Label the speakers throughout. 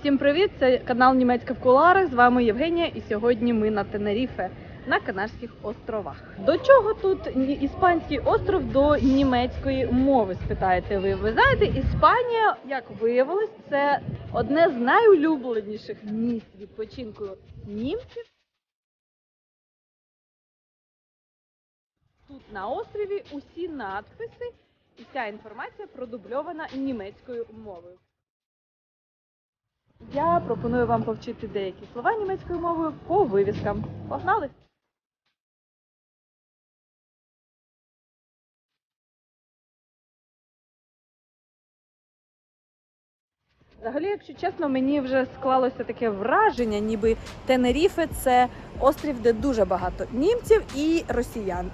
Speaker 1: Всім привіт! Це канал Німецька в куларах. З вами Євгенія, і сьогодні ми на Тенеріфе на Канарських островах. До чого тут іспанський остров до німецької мови? Спитаєте ви? Ви знаєте, Іспанія, як виявилось, це одне з найулюбленіших місць відпочинку німців. Тут на острові усі надписи і вся інформація продубльована німецькою мовою. Я пропоную вам повчити деякі слова німецькою мовою по вивіскам. Погнали! Взагалі, якщо чесно, мені вже склалося таке враження, ніби Тенеріфе це острів, де дуже багато німців і росіян.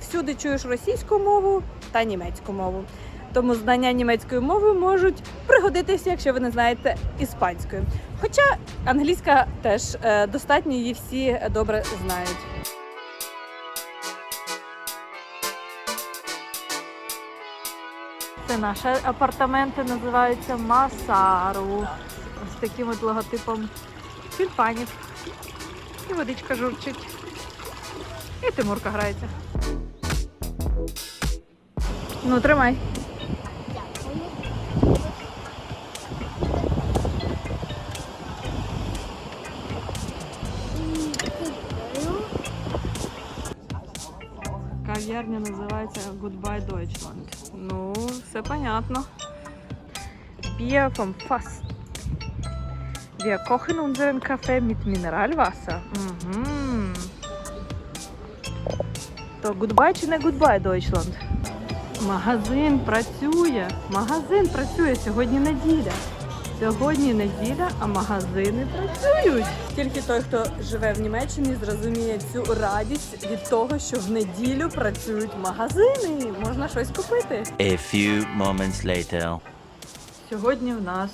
Speaker 1: Всюди чуєш російську мову та німецьку мову. Тому знання німецької мови можуть пригодитися, якщо ви не знаєте іспанської. Хоча англійська теж е, достатньо її всі добре знають. Це наші апартаменти називаються Масару. Ось таким от логотипом тюльпанів. І водичка журчить. І Тимурка грається. Ну, тримай. Кав'ярня називається Goodbye Deutschland. Ну, все понятно. Bier vom Fass. Wir kochen unseren Kaffee mit Mineralwasser. Mhm. То goodbye чи не goodbye, Deutschland? Магазин працює. Магазин працює. Сьогодні неділя. Сьогодні неділя, а магазини працюють. Тільки той, хто живе в Німеччині, зрозуміє цю радість від того, що в неділю працюють магазини. Можна щось купити.
Speaker 2: A few moments later.
Speaker 1: Сьогодні в нас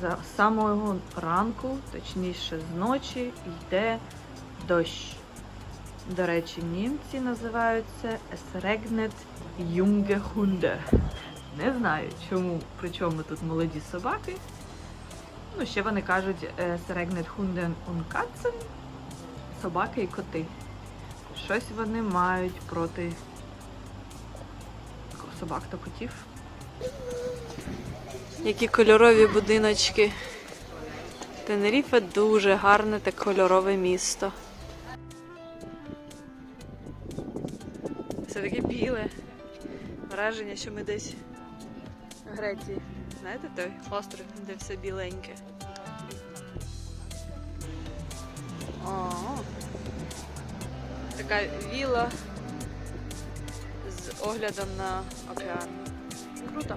Speaker 1: за самого ранку, точніше з ночі, йде дощ. До речі, німці називаються Es regnet junge Не знаю, чому, при чому тут молоді собаки. Ну, ще вони кажуть regnet Hunden und Katzen. Собаки і коти. Щось вони мають проти собак та котів. Які кольорові будиночки. Тенеріфе дуже гарне та кольорове місто. Все таке біле. Враження, що ми десь в Греції. Знаєте той острів, де все біленьке. О, така віла з оглядом на океан. Круто.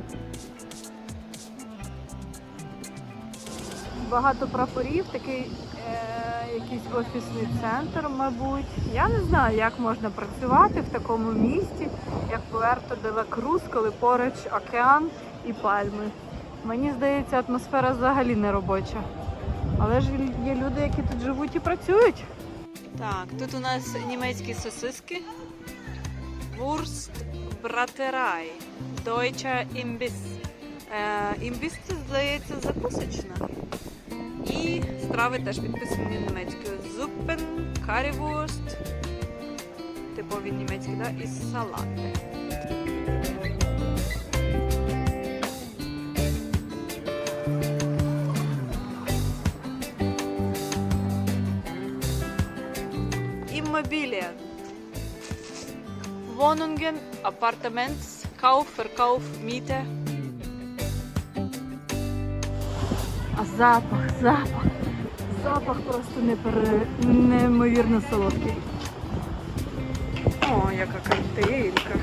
Speaker 1: Багато прапорів, такий е, якийсь офісний центр, мабуть. Я не знаю, як можна працювати в такому місті, як Пуерто де ла Крус, коли поруч океан і пальми. Мені здається, атмосфера взагалі не робоча. Але ж є люди, які тут живуть і працюють. Так, тут у нас німецькі сосиски. Вурст братерай. Imbiss. Е, імбіс це, здається, закусочна. І страви теж підписані німецькою. Зуппен, карівурст, типові німецькі, да? і салати. Immobilien. Wohnungen, Appartements, Kauf, Verkauf, Miete. А запах, запах, запах просто непере... неймовірно солодкий. О, яка картинка.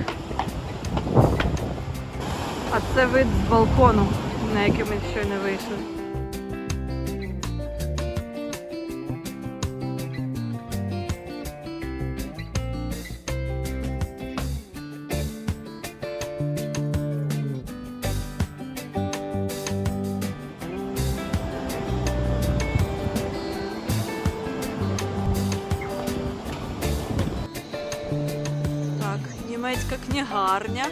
Speaker 1: А це вид з балкону, на який ми щойно вийшли. Німецька книгарня.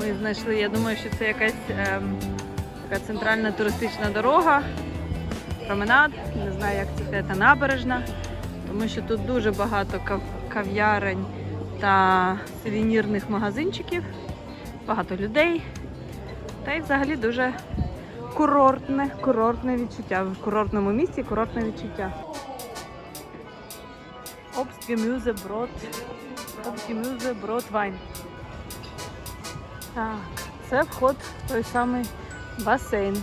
Speaker 1: Ми знайшли, я думаю, що це якась ем, така центральна туристична дорога. променад, не знаю, як це це набережна, тому що тут дуже багато кав- кав'ярень та сувенірних магазинчиків, багато людей. Та й взагалі дуже курортне, курортне відчуття. В курортному місті курортне відчуття. Obst, Gemüse, Brot, Obst, Gemüse, Brot, Wein. Так, це вход той самий басейн.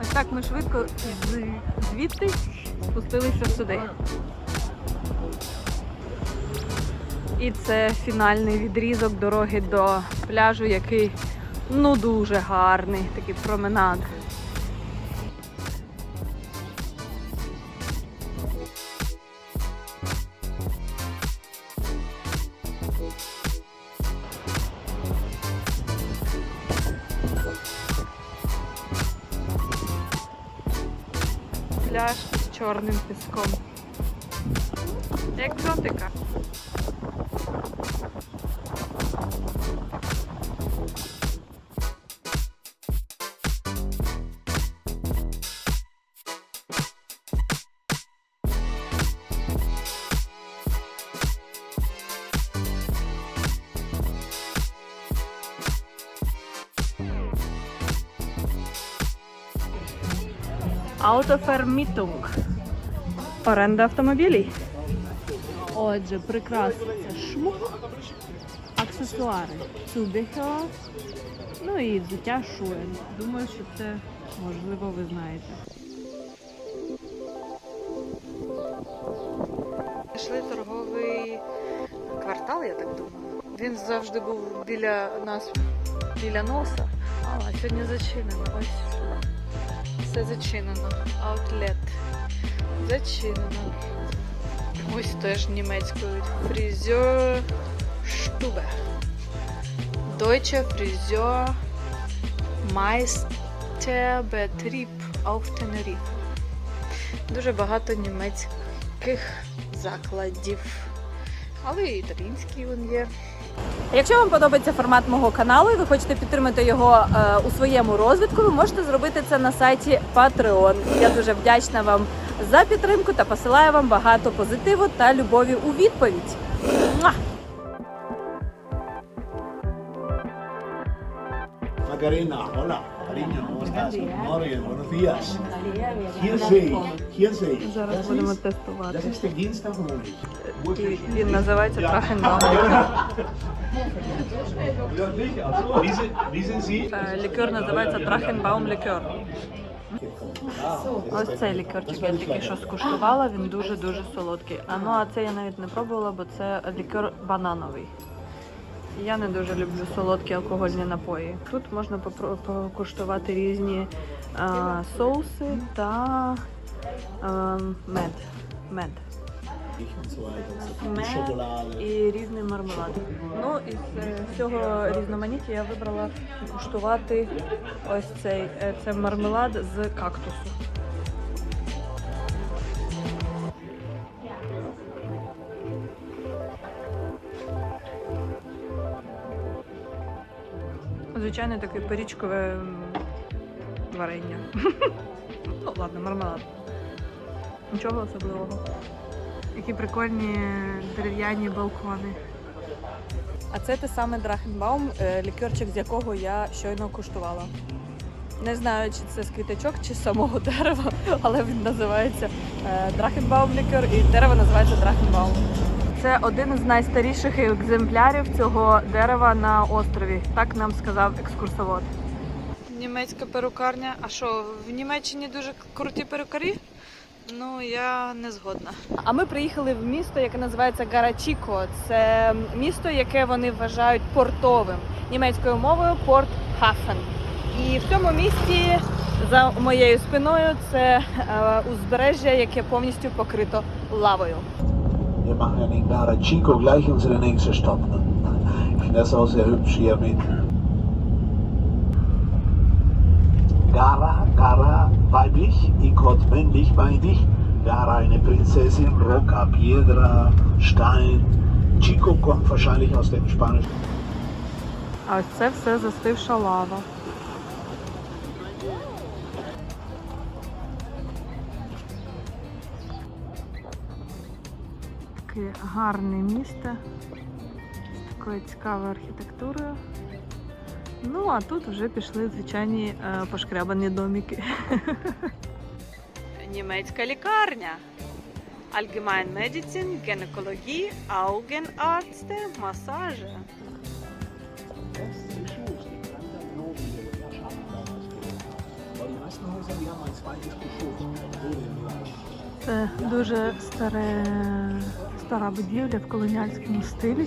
Speaker 1: Ось так ми швидко звідти спустилися сюди. І це фінальний відрізок дороги до пляжу, який ну дуже гарний, такий променад. Пляж з чорним піском. Екзотика. Autovermietung. Оренда автомобілів. Отже, прикраси це шмук, аксесуари, цубіхер, ну і взуття шуен. Думаю, що це можливо ви знаєте. Знайшли торговий квартал, я так думаю. Він завжди був біля нас, біля носа, а сьогодні зачинено. Ось все зачинено. Аутлет. Зачинено. Ось теж німецькою. Фрізер Штубе. Deutsche Friseur Meisterbetrieb auf Tenerife. Дуже багато німецьких закладів. Але і італійський він є. Якщо вам подобається формат мого каналу і ви хочете підтримати його е, у своєму розвитку, ви можете зробити це на сайті Patreon. Я дуже вдячна вам за підтримку та посилаю вам багато позитиву та любові у відповідь. Муа!
Speaker 3: Macarena, hola, cariño, ¿cómo estás? Morgen, buenos días. Sehe ich.
Speaker 1: Зараз будемо тестувати.
Speaker 3: das ist der
Speaker 1: Він називається? Е, Лікер називається Трахенбаум лікер. Ось цей лікерчик я тільки що скуштувала, він дуже-дуже солодкий. А ну а це я навіть не пробувала, бо це лікер банановий. Я не дуже люблю солодкі алкогольні напої. Тут можна покуштувати різні а, соуси та а, мед. Мед. Мед і різний мармелад. Ну із е, цього різноманіття я вибрала куштувати ось цей е, це мармелад з кактусу. Звичайне таке порічкове м, варення. Ну, ладно, мармелад. Нічого особливого. Які прикольні дерев'яні балкони. А це те саме Драхенбаум, е, лікерчик, з якого я щойно куштувала. Не знаю, чи це з квіточок, чи з самого дерева, але він називається е, Драхенбаум лікер і дерево називається Драхенбаум. Це один із найстаріших екземплярів цього дерева на острові. Так нам сказав екскурсовод. Німецька перукарня. А що, в Німеччині дуже круті перукарі? Ну, я не згодна. А ми приїхали в місто, яке називається Гарачіко. Це місто, яке вони вважають портовим німецькою мовою Порт Хафен. І в цьому місті за моєю спиною це е, узбережжя, яке повністю покрито лавою.
Speaker 3: Wir machen ja den Gara Chico gleich unsere nächste Stopp. Ne? Ich finde das auch sehr hübsch hier mit Gara, Gara weiblich, Ikot männlich, weiblich, Wäre eine Prinzessin, Roca, Piedra, Stein. Chico kommt wahrscheinlich aus dem Spanischen.
Speaker 1: А ось це все застивша лава. Таке гарне місто з такою цікавою архітектурою. Ну, а тут вже пішли звичайні е, пошкрябані домики. Німецька лікарня. Allgemein Medizin, Gynäkologie, Augenärzte, Massage. Це дуже старе, стара будівля в колоніальському стилі.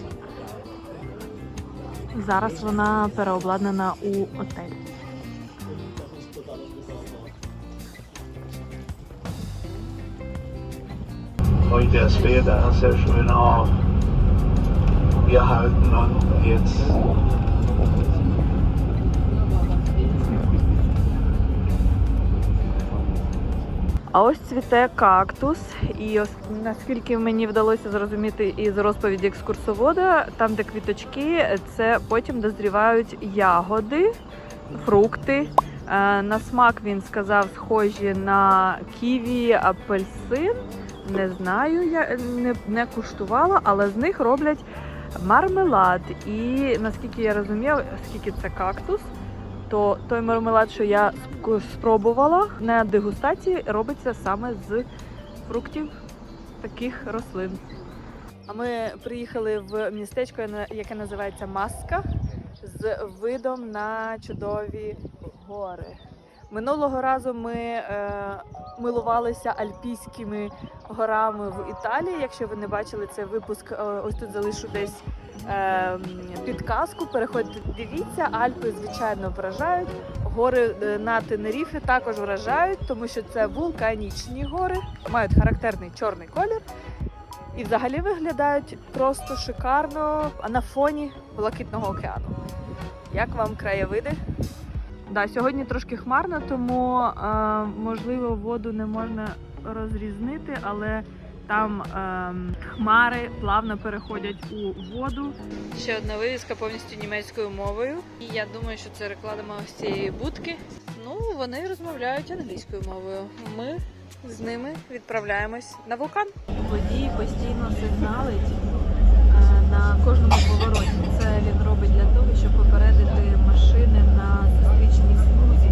Speaker 1: Зараз вона переобладнана у отель.
Speaker 3: Heute ist Wetter sehr schön auf. Wir halten uns jetzt
Speaker 1: А ось цвіте кактус, і ось наскільки мені вдалося зрозуміти із розповіді екскурсовода, там, де квіточки, це потім дозрівають ягоди, фрукти. Е, На смак він сказав, схожі на ківі, апельсин. Не знаю, я не, не куштувала, але з них роблять мармелад. І наскільки я розумію, оскільки це кактус, то той мармелад, що я спробувала на дегустації, робиться саме з фруктів таких рослин. А ми приїхали в містечко, яке називається Маска, з видом на чудові гори. Минулого разу ми е, милувалися альпійськими горами в Італії. Якщо ви не бачили цей випуск, е, ось тут залишу десь підказку. Переходьте, дивіться, Альпи звичайно вражають. Гори е, на Тенеріфі також вражають, тому що це вулканічні гори, мають характерний чорний колір і взагалі виглядають просто шикарно на фоні блакитного океану. Як вам краєвиди? Да, сьогодні трошки хмарно, тому е, можливо воду не можна розрізнити, але там е, хмари плавно переходять у воду. Ще одна вивіска повністю німецькою мовою. І я думаю, що це реклама ось цієї будки. Ну, вони розмовляють англійською мовою. Ми з ними відправляємось на вулкан. Водій постійно сигналить е, на кожному повороті. Це він робить для того, щоб попередити машини на зустрічній смузі,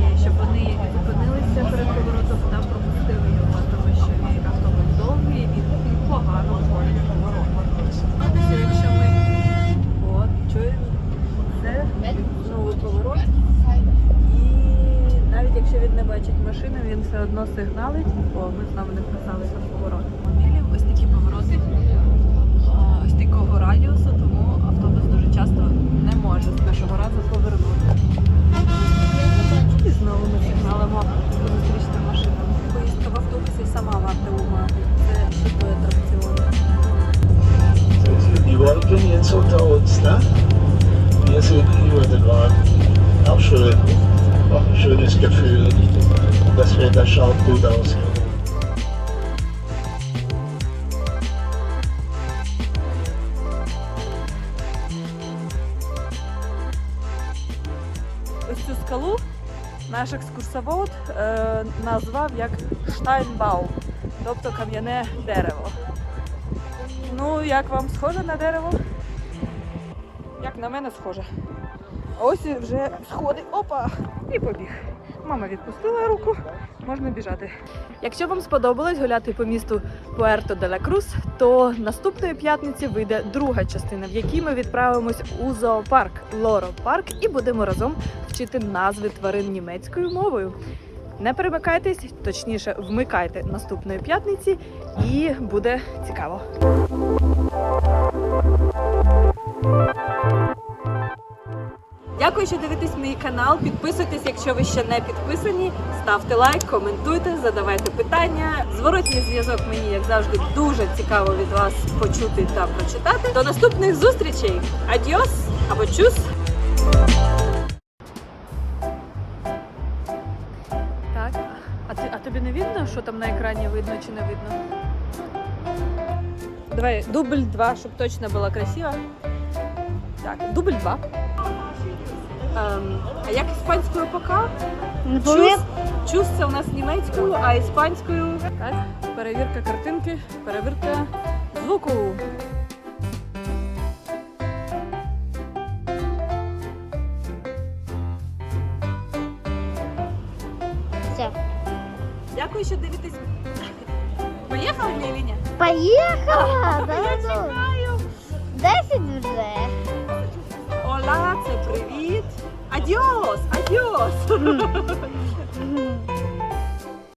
Speaker 1: І щоб вони зупинилися перед поворотом та пропустили його, тому що він автобус довгий і і погано входить в поворот. Дивіться, якщо ми от чуємо, це знову поворот. І навіть якщо він не бачить машини, все одно сигналить, бо ми з вами не вписалися наш екскурсовод е, назвав як Штайнбау, тобто кам'яне дерево. Ну, як вам схоже на дерево? Як на мене схоже. Ось вже сходи. Опа! І побіг. Мама відпустила руку, можна біжати. Якщо вам сподобалось гуляти по місту Пуерто де ла Крус, то наступної п'ятниці вийде друга частина, в якій ми відправимось у зоопарк Лоро Парк і будемо разом вчити назви тварин німецькою мовою. Не перемикайтесь, точніше, вмикайте наступної п'ятниці, і буде цікаво. Дякую, що дивитесь мій канал. Підписуйтесь, якщо ви ще не підписані. Ставте лайк, коментуйте, задавайте питання. Зворотній зв'язок мені, як завжди, дуже цікаво від вас почути та прочитати. До наступних зустрічей! Адіос або чус! Так, а ти, а тобі не видно, що там на екрані видно чи не видно? Давай дубль 2, щоб точно було красива. Так, дубль 2 а як іспанською пока? Чус, чус це у нас німецькою, а іспанською. Так, перевірка картинки, перевірка звуку.
Speaker 4: Все.
Speaker 1: Дякую, що дивитесь. Поїхали ні?
Speaker 4: Поїхала!
Speaker 1: Я
Speaker 4: ну.
Speaker 1: чекаю.
Speaker 4: Десять вже.
Speaker 1: Ола, це привіт. Адіос, адіос.
Speaker 4: Мгм.